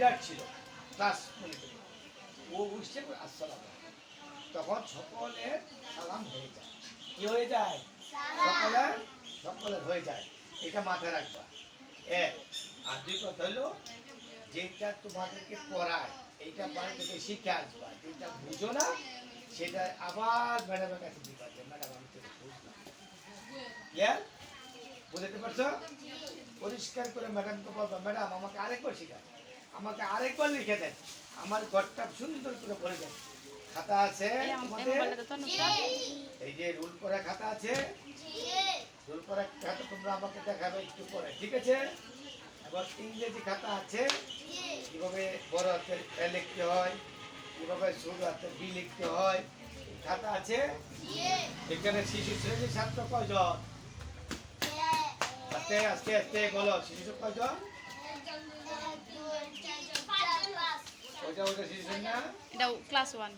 Leader ছিল class ও উঠছে আসসালাম তখন সকলের সালাম হয়ে যায়। কি হয়ে যায়? সকলের সকলের হয়ে যায়। এটা মাথায় রাখবা। এক আর দুই কথা হলো, যেটা তোমাদেরকে পড়ায় এইটা বাড়ি থেকে শিখে আসবা। যেটা বুঝো না, সেটা আবার ম্যাডামের কাছে দিবা যে, ম্যাডাম, আমি তো বুঝলাম। ক্লিয়ার বুঝতে পারছ? পরিষ্কার করে ম্যাডামকে বলব, ম্যাডাম, আমাকে আরেকবার শেখান আমাকে আরেকবার লিখে দেন। আমার ঘরটা সুন্দর করে বলে দেন। খাতা আছে তোমাদের এই যে রুল করা খাতা আছে। রুল করা খাতা তোমরা আমাকে দেখাবে একটু পরে ঠিক আছে? এবার ইংরেজি খাতা আছে। কীভাবে বড় হাতের এ লিখতে হয় কীভাবে ছোট হাতের বি লিখতে হয় খাতা আছে? এখানে শিশু শ্রেণির ছাত্র কয়জন? আস্তে আস্তে আস্তে বলো শিশু কয়জন? দাও ক্লাস ওয়ান